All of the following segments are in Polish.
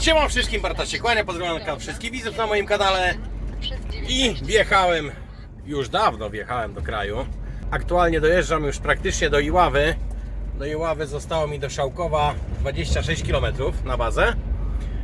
Siema wszystkim, Barta się kłania, pozdrawiam wszystkich widzów na moim kanale i wjechałem, już dawno wjechałem do kraju. Aktualnie dojeżdżam już praktycznie do Iławy. Do Iławy zostało mi do Szałkowa 26 km na bazę.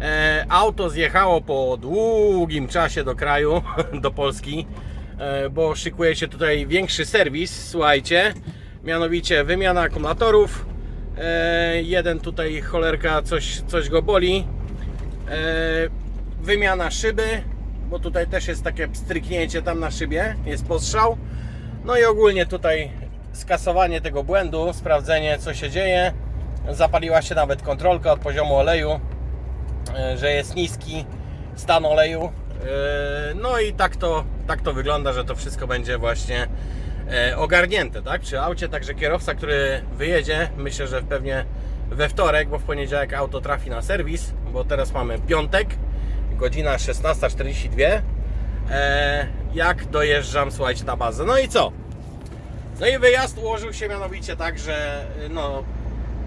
E, auto zjechało po długim czasie do kraju, do Polski, e, bo szykuje się tutaj większy serwis, słuchajcie, mianowicie wymiana akumulatorów. E, jeden tutaj cholerka, coś, coś go boli. E, wymiana szyby, bo tutaj też jest takie stryknięcie tam na szybie, jest postrzał. No i ogólnie tutaj skasowanie tego błędu, sprawdzenie co się dzieje. Zapaliła się nawet kontrolka od poziomu oleju, e, że jest niski stan oleju. E, No i tak to, tak to wygląda, że to wszystko będzie właśnie ogarnięte, tak? Przy aucie, także kierowca, który wyjedzie, myślę, że pewnie we wtorek, bo w poniedziałek auto trafi na serwis, bo teraz mamy piątek, godzina 16.42. E, jak dojeżdżam, słuchajcie, na bazę. No i co? No i wyjazd ułożył się mianowicie tak, że no,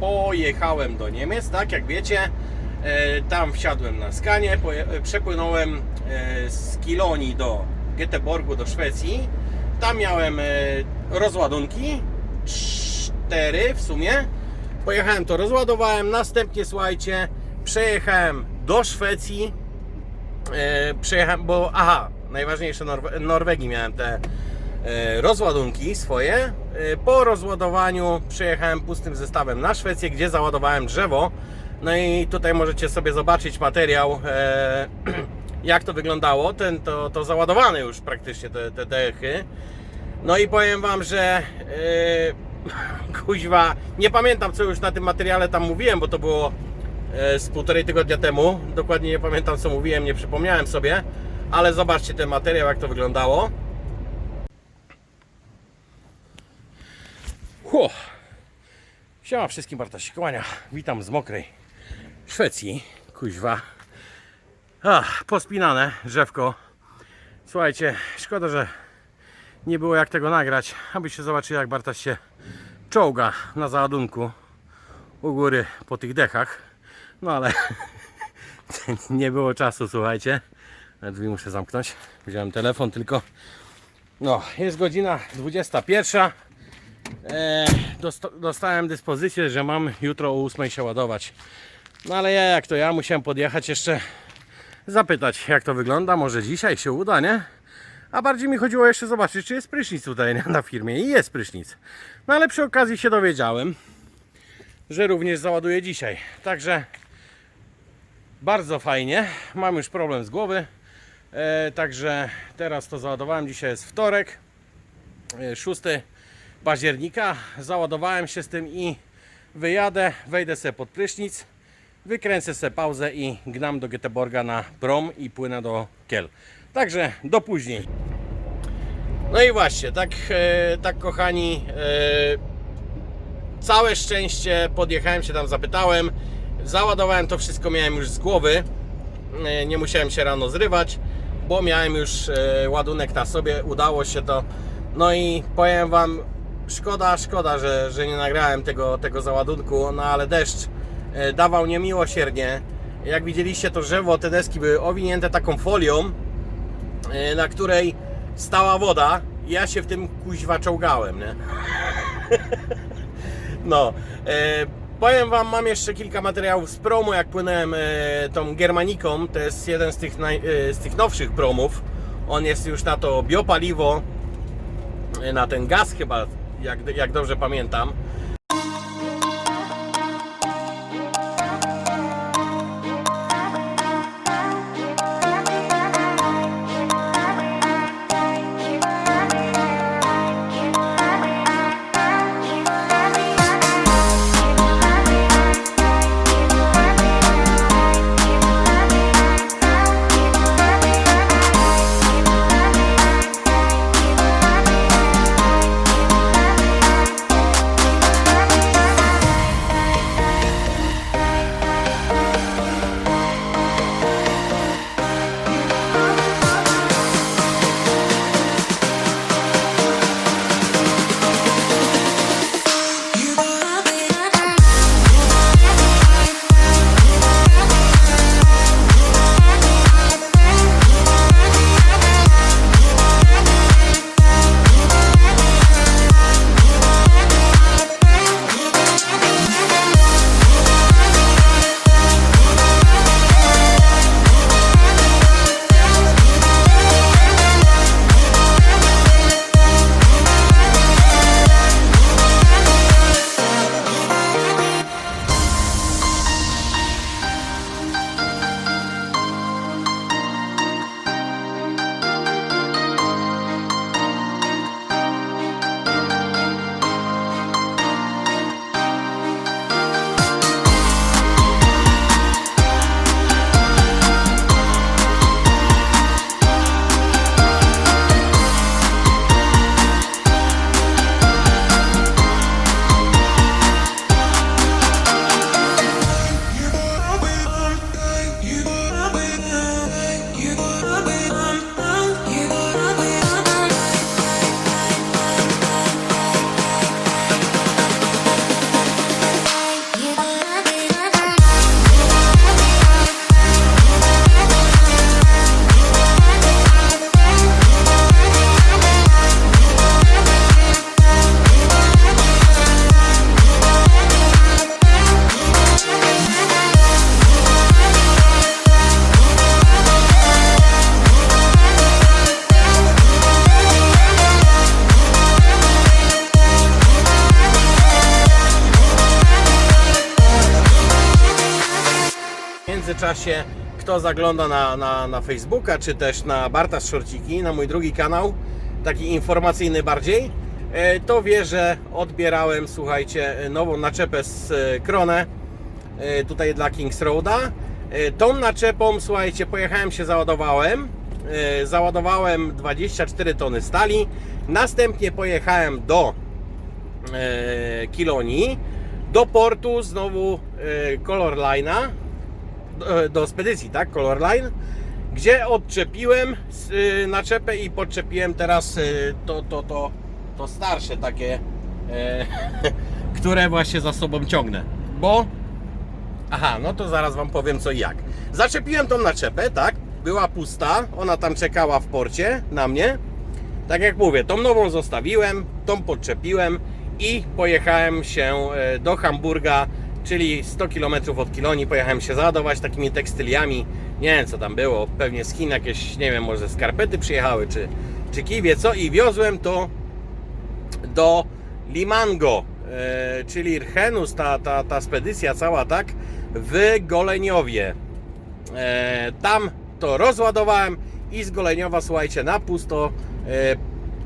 pojechałem do Niemiec, tak jak wiecie. E, tam wsiadłem na skanie, e, przepłynąłem e, z Kilonii do Göteborgu, do Szwecji. Tam miałem e, rozładunki, cztery w sumie. Pojechałem to, rozładowałem, następnie słuchajcie, przejechałem do Szwecji. E, przejechałem, bo aha, najważniejsze Norwe- Norwegii miałem te e, rozładunki swoje. E, Po rozładowaniu przejechałem pustym zestawem na Szwecję, gdzie załadowałem drzewo. No i tutaj możecie sobie zobaczyć materiał, jak to wyglądało. Ten to, to załadowane już praktycznie te, te dechy. No i powiem Wam, że yy, kuźwa, nie pamiętam co już na tym materiale tam mówiłem, bo to było z półtorej tygodnia temu. Dokładnie nie pamiętam co mówiłem, nie przypomniałem sobie, ale zobaczcie ten materiał, jak to wyglądało. Hu. Siema wszystkim, Barta się kłania. Witam z mokrej Szwecji. Kuźwa. Ach, pospinane drzewko. Słuchajcie, szkoda, że nie było jak tego nagrać, abyście zobaczyli jak Bartaś się czołga na załadunku u góry po tych dechach. No ale nie było czasu, słuchajcie. Drzwi muszę zamknąć. Wziąłem telefon tylko. No, jest godzina 21. E, dosta- dostałem dyspozycję, że mam jutro o 8 się ładować. No ale ja jak to ja musiałem podjechać jeszcze zapytać jak to wygląda. Może dzisiaj się uda, nie? A bardziej mi chodziło jeszcze zobaczyć, czy jest prysznic tutaj na firmie. I jest prysznic. No ale przy okazji się dowiedziałem, że również załaduję dzisiaj. Także bardzo fajnie. Mam już problem z głowy. E, także teraz to załadowałem. Dzisiaj jest wtorek, e, 6 października. Załadowałem się z tym i wyjadę, wejdę sobie pod prysznic, wykręcę sobie pauzę i gnam do Göteborga na prom i płynę do Kiel. Także do później. No i właśnie, tak, e, tak kochani, e, całe szczęście podjechałem się tam, zapytałem, załadowałem to wszystko, miałem już z głowy, E, nie musiałem się rano zrywać, bo miałem już e, ładunek na sobie, udało się to. No i powiem Wam, szkoda, szkoda, że, że nie nagrałem tego, tego załadunku, no ale deszcz e, dawał niemiłosiernie. Jak widzieliście, to drzewo, te deski były owinięte taką folią, na której stała woda ja się w tym kuźwa czołgałem, nie? No, powiem Wam, mam jeszcze kilka materiałów z promu, jak płynąłem e, tą Germaniką, to jest jeden z tych, naj, e, z tych nowszych promów, on jest już na to biopaliwo, e, na ten gaz chyba, jak, jak dobrze pamiętam. Międzyczasie kto zagląda na, na, na Facebooka, czy też na Barta Szorciki, na mój drugi kanał, taki informacyjny bardziej, e, to wie, że odbierałem, słuchajcie, nową naczepę z e, Kronę, e, tutaj dla Kings Roada. Tą naczepą, słuchajcie, pojechałem się, załadowałem. Załadowałem 24 tony stali. Następnie pojechałem do Kilonii, do portu znowu Color Line'a, do, do spedycji, tak? Color Line, gdzie odczepiłem y, naczepę i podczepiłem teraz y, to, to, to, to starsze takie, e, które właśnie za sobą ciągnę, bo Aha, no to zaraz Wam powiem co i jak. Zaczepiłem tą naczepę, tak? Była pusta, ona tam czekała w porcie na mnie. Tak jak mówię, tą nową zostawiłem, tą podczepiłem i pojechałem się e, do Hamburga, czyli 100 km od Kilonii. Pojechałem się załadować takimi tekstyliami. Nie wiem co tam było, pewnie z Chin jakieś, nie wiem, może skarpety przyjechały, czy, czy kiwie, co i wiozłem to do Limango, e, czyli Rchenus, ta, ta, ta spedycja cała, tak, w Goleniowie. E, tam to rozładowałem i z Goleniowa, słuchajcie, na pusto, e,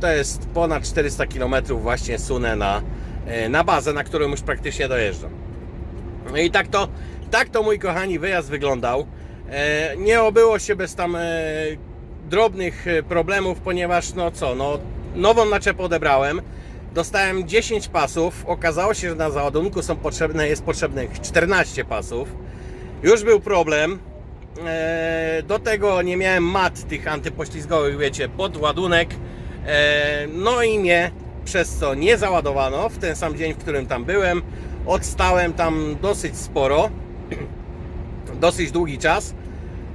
to jest ponad 400 km właśnie sunę na, e, na bazę, na którą już praktycznie dojeżdżam. No i tak to, tak to mój kochani wyjazd wyglądał. E, nie obyło się bez tam e, drobnych e, problemów, ponieważ no co, no nową naczepę odebrałem. Dostałem 10 pasów. Okazało się, że na załadunku są potrzebne, jest potrzebnych 14 pasów. Już był problem. Do tego nie miałem mat tych antypoślizgowych, wiecie, pod ładunek. No i mnie przez co nie załadowano w ten sam dzień, w którym tam byłem. Odstałem tam dosyć sporo, dosyć długi czas.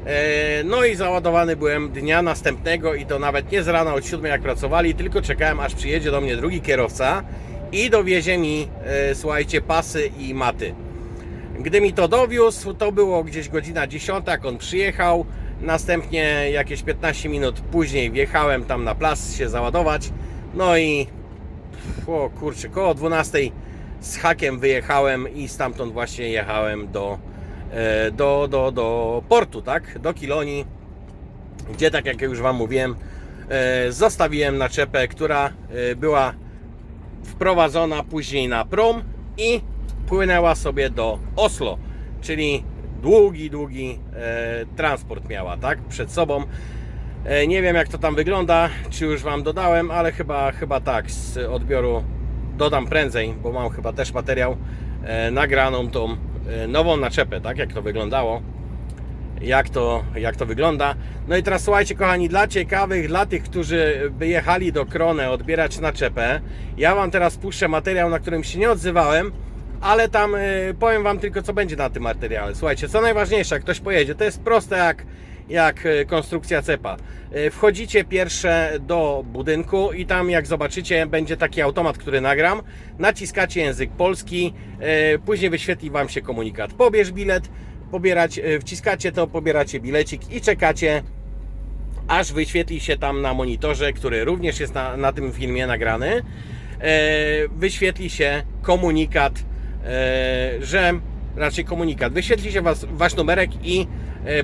E, No i załadowany byłem dnia następnego i to nawet nie z rana od 7 jak pracowali, tylko czekałem aż przyjedzie do mnie drugi kierowca i dowiezie mi, e, słuchajcie, pasy i maty. Gdy mi to dowiózł, to było gdzieś godzina 10, jak on przyjechał. Następnie jakieś 15 minut później wjechałem tam na plac się załadować. No i o kurczę, koło 12 z hakiem wyjechałem i stamtąd właśnie jechałem do, e, do, do, do portu, tak? Do Kilonii, gdzie tak jak już Wam mówiłem, e, zostawiłem naczepę, która e, była wprowadzona później na prom i płynęła sobie do Oslo, czyli długi, długi transport miała, tak, przed sobą. Nie wiem jak to tam wygląda, czy już Wam dodałem, ale chyba, chyba tak, z odbioru dodam prędzej, bo mam chyba też materiał e, nagraną tą e, nową naczepę, tak, jak to wyglądało jak to, jak to wygląda. No i teraz słuchajcie, kochani, dla ciekawych, dla tych, którzy by jechali do Kronę odbierać naczepę, ja Wam teraz puszczę materiał, na którym się nie odzywałem, ale tam y, powiem Wam tylko, co będzie na tym materiale. Słuchajcie, co najważniejsze, jak ktoś pojedzie, to jest proste jak, jak y, konstrukcja cepa. Y, Wchodzicie pierwsze do budynku i tam, jak zobaczycie, będzie taki automat, który nagram. Naciskacie język polski, y, później wyświetli Wam się komunikat. Pobierz bilet, pobierać, e, wciskacie to, pobieracie bilecik i czekacie aż wyświetli się tam na monitorze, który również jest na, na tym filmie nagrany, e, wyświetli się komunikat, e, że raczej komunikat, wyświetli się was, wasz numerek i e,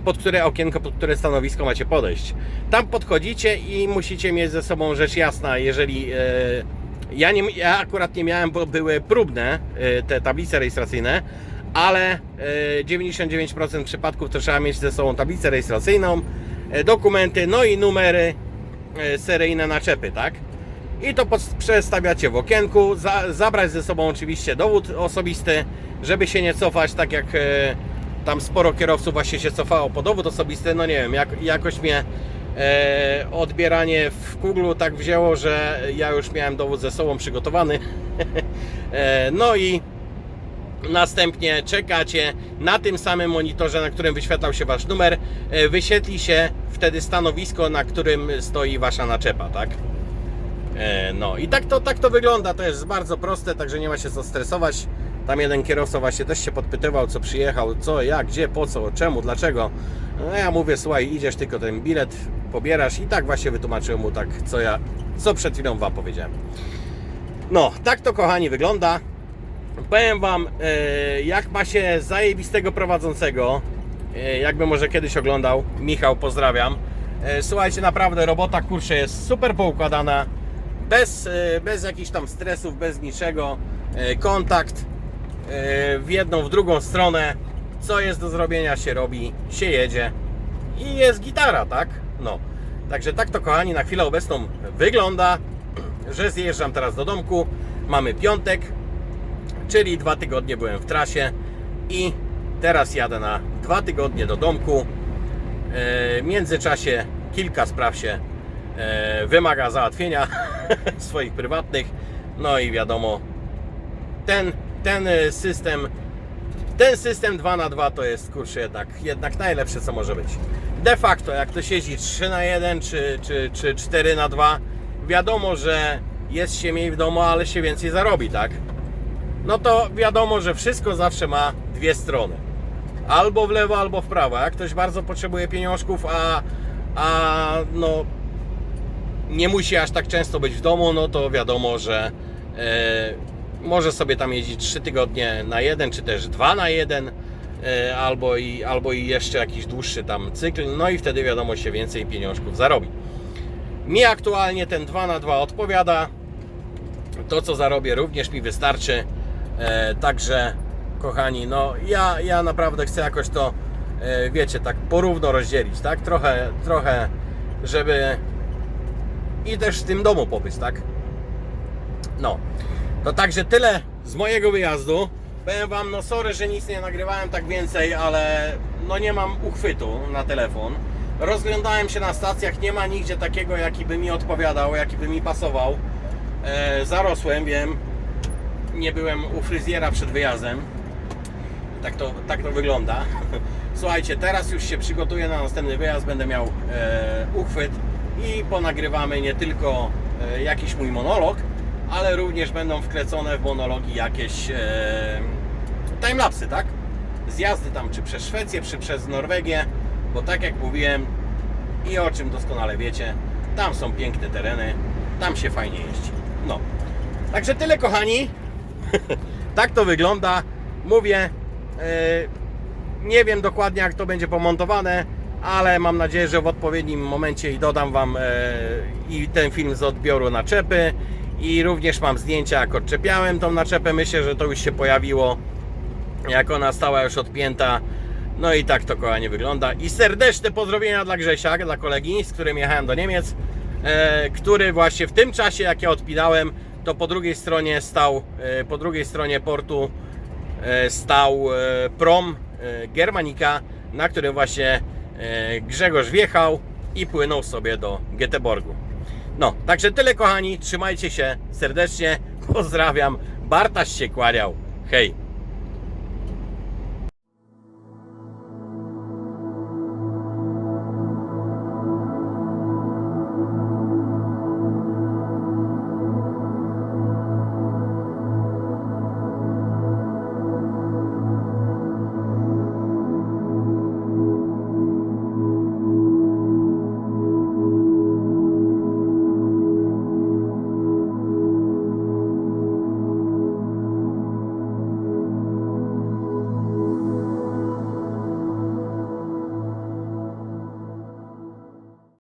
pod które okienko, pod które stanowisko macie podejść. Tam podchodzicie i musicie mieć ze sobą rzecz jasna, jeżeli e, ja, nie, ja akurat nie miałem, bo były próbne e, te tablice rejestracyjne, ale e, 99% przypadków to trzeba mieć ze sobą tablicę rejestracyjną, e, dokumenty, no i numery e, seryjne naczepy, tak? I to przestawiacie w okienku, za, zabrać ze sobą oczywiście dowód osobisty, żeby się nie cofać, tak jak e, tam sporo kierowców właśnie się cofało po dowód osobisty, no nie wiem, jak, jakoś mnie e, odbieranie w Google tak wzięło, że ja już miałem dowód ze sobą przygotowany. e, no i Następnie czekacie na tym samym monitorze, na którym wyświetlał się Wasz numer. e, Wyświetli się wtedy stanowisko, na którym stoi Wasza naczepa, tak? E, No i tak to, tak to wygląda. To jest bardzo proste, także nie ma się co stresować. Tam jeden kierowca właśnie też się podpytywał, co przyjechał, co, jak, gdzie, po co, czemu, dlaczego. No ja mówię, słuchaj, idziesz tylko ten bilet, pobierasz i tak właśnie wytłumaczyłem mu tak, co ja, co przed chwilą Wam powiedziałem. No, tak to kochani wygląda. Powiem Wam, e, jak ma się zajebistego prowadzącego, e, jakby może kiedyś oglądał. Michał, pozdrawiam. E, Słuchajcie, naprawdę robota kurczę jest super poukładana, bez, bez jakichś tam stresów, bez niczego. Kontakt w jedną, w drugą stronę. Co jest do zrobienia, się robi, się jedzie i jest gitara, tak? No. Także tak to, kochani, na chwilę obecną wygląda, że zjeżdżam teraz do domku. Mamy piątek, czyli dwa tygodnie byłem w trasie i teraz jadę na dwa tygodnie do domku. E, W międzyczasie kilka spraw się e, wymaga załatwienia swoich prywatnych. No i wiadomo, ten, ten e, system ten system 2 na 2 to jest kurczę jednak, jednak najlepsze co może być. De facto jak ktoś jeździ 3 na 1 czy, czy, czy 4 na 2 wiadomo, że jest się mniej w domu, ale się więcej zarobi, tak? No to wiadomo, że wszystko zawsze ma dwie strony. Albo w lewo, albo w prawo. Jak ktoś bardzo potrzebuje pieniążków, a, a no nie musi aż tak często być w domu, no to wiadomo, że e, może sobie tam jeździć 3 tygodnie na jeden, czy też 2 na jeden, e, albo, i, albo i jeszcze jakiś dłuższy tam cykl, no i wtedy wiadomo się więcej pieniążków zarobi. Mi aktualnie ten 2 na 2 odpowiada. To co zarobię również mi wystarczy. E, także kochani, no ja, ja naprawdę chcę jakoś to e, wiecie, tak porówno rozdzielić, tak? Trochę, trochę, żeby i też w tym domu pobyć, tak? No, to także tyle z mojego wyjazdu. Powiem Wam, no sorry, że nic nie nagrywałem tak więcej, ale no nie mam uchwytu na telefon. Rozglądałem się na stacjach, nie ma nigdzie takiego, jaki by mi odpowiadał, jaki by mi pasował. E, zarosłem, wiem. Nie byłem u fryzjera przed wyjazdem. Tak to, tak to wygląda. Słuchajcie, teraz już się przygotuję na następny wyjazd, będę miał e, uchwyt i ponagrywamy nie tylko e, jakiś mój monolog, ale również będą wklecone w monologi jakieś e, timelapsy, tak? Z jazdy tam czy przez Szwecję, czy przez Norwegię, bo tak jak mówiłem i o czym doskonale wiecie, tam są piękne tereny, tam się fajnie jeździ. No, także tyle kochani. tak to wygląda. Mówię, e, nie wiem dokładnie jak to będzie pomontowane, ale mam nadzieję, że w odpowiednim momencie i dodam Wam e, i ten film z odbioru naczepy i również mam zdjęcia jak odczepiałem tą naczepę. Myślę, że to już się pojawiło jak ona stała już odpięta. No i tak to kochanie wygląda. I serdeczne pozdrowienia dla Grzesia, dla kolegi, z którym jechałem do Niemiec, e, który właśnie w tym czasie jak ja odpinałem, to po drugiej stronie stał, e, po drugiej stronie portu e, stał prom Germanika, na którym właśnie Grzegorz wjechał i płynął sobie do Göteborgu. No, także tyle kochani, trzymajcie się serdecznie, pozdrawiam, Bartaś się kłaniał, hej!